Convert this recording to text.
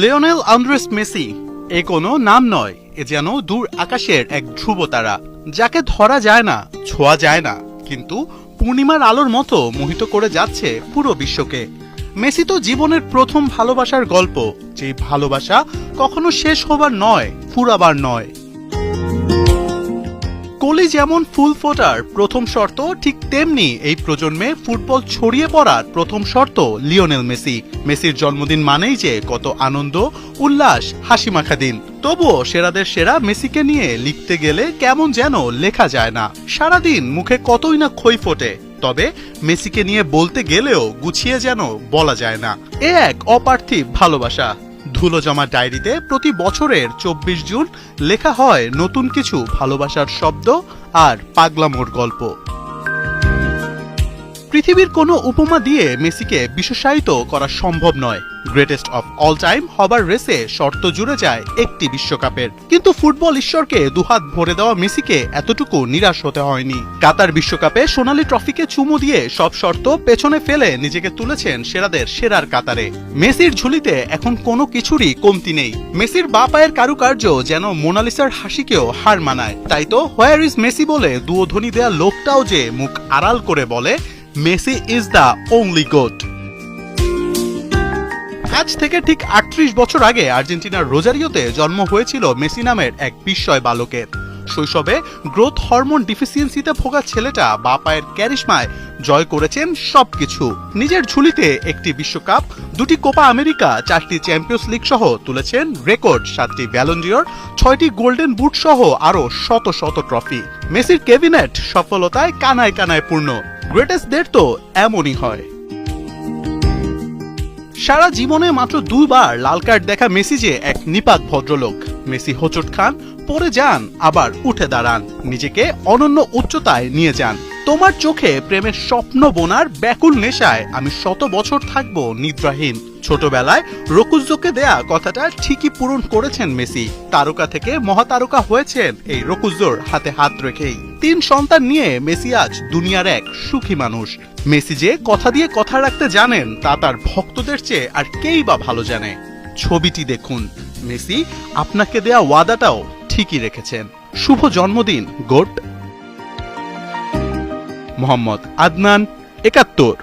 Lionel Andres Messi এ কোনো নাম নয়, এ যেন দূর আকাশের এক ধ্রুব তারা, যাকে ধরা যায় না, ছোঁয়া যায় না, কিন্তু পূর্ণিমার আলোর মতো মোহিত করে যাচ্ছে পুরো বিশ্বকে। মেসি তো জীবনের প্রথম ভালোবাসার গল্প, যে ভালোবাসা কখনো শেষ হবার নয়, ফুরাবার নয়। কলি যেমন ফুল ফোটার প্রথম শর্ত, ঠিক তেমনি এই প্রজন্মে ফুটবল ছড়িয়ে পড়ার প্রথম শর্ত লিওনেল মেসি। মেসির জন্মদিন মানেই যে কত আনন্দ, উল্লাস, হাসিমাখা দিন। তবুও সেরাদের সেরা মেসিকে নিয়ে লিখতে গেলে কেমন যেন লেখা যায় না। সারাদিন মুখে কতই না খই ফোটে, তবে মেসিকে নিয়ে বলতে গেলেও গুছিয়ে যেন বলা যায় না। এ এক অপার্থিব ভালোবাসা। ধুলো জমা ডায়েরিতে প্রতি বছরের চব্বিশ জুন লেখা হয় নতুন কিছু ভালোবাসার শব্দ আর পাগলামোর গল্প। পৃথিবীর কোনো উপমা দিয়ে মেসিকে বিশেষায়িত করা সম্ভব নয়। গ্রেটেস্ট অফ অল টাইম হবার রেসে শর্ত জুড়ে যায় একটি বিশ্বকাপের। কিন্তু ফুটবল ঈশ্বরকে দুহাত ভরে দেওয়া মেসিকে এতটুকু নিরাশ হতে হয়নি। কাতার বিশ্বকাপে সোনালী ট্রফিকে চুমু দিয়ে সব শর্ত পেছনে ফেলে নিজেকে তুলেছেন সেরাদের সেরার কাতারে। মেসির ঝুলিতে এখন কোনো কিছুরই কমতি নেই। মেসির বা পায়ের কারুকার্য যেন মোনালিসার হাসিকেও হার মানায়। তাই তো হোয়ার ইজ মেসি বলে দুয়োধ্বনি দেয়া লোকটাও যে মুখ আড়াল করে বলে Messi is the only goat আজ থেকে ঠিক আটত্রিশ বছর আগে আর্জেন্টিনার রোজারিওতে জন্ম হয়েছিল মেসি নামের এক বিস্ময় বালকের। শৈশবে গ্রোথ হরমোন ডিফিসিয়েন্সিতে ভোগা ছেলেটা বা পায়ের ক্যারিশমায় জয় করেছেন সবকিছু। নিজের ঝুলিতে একটি বিশ্বকাপ, দুটি কোপা আমেরিকা, চারটি চ্যাম্পিয়ন্স লিগ সহ তুলেছেন রেকর্ড, সাতটি ব্যালন্ডিয়র ছয়টি গোল্ডেন বুট সহ আরও শত শত ট্রফি। মেসির কেবিনেট সফলতায় কানায় কানায় পূর্ণ। গ্রেটেস্টদের তো এমনই হয়। সারা জীবনে মাত্র দুবার লাল কার্ড দেখা মেসি যে এক নিপাক ভদ্রলোক। মেসি হোচট খান, পরে যান, আবার উঠে দাঁড়ান। নিজেকে অনন্য উচ্চতায় নিয়ে যান। তোমার চোখে প্রেমের স্বপ্ন বোনার ব্যাকুল নেশায় আমি শত বছর থাকব নিদ্রাহীন। ছোটবেলায় রকুজ্জোকে দেয়া কথাটা ঠিকই পূরণ করেছেন মেসি। তারকা থেকে মহাতারকা হয়েছেন এই রকুজ্জোর হাতে হাত রেখেই। তিন সন্তান নিয়ে মেসি আজ দুনিয়ার এক সুখী মানুষ। মেসি যে কথা দিয়ে কথা রাখতে জানেন, তা তার ভক্তদের চেয়ে আর কেই বা ভালো জানে। ছবিটি দেখুন। মেসি আপনাকে দেয়া ওয়াদাটাও ঠিকই রেখেছেন। শুভ জন্মদিন, গোট। মোহাম্মদ আদনান, একাত্তর।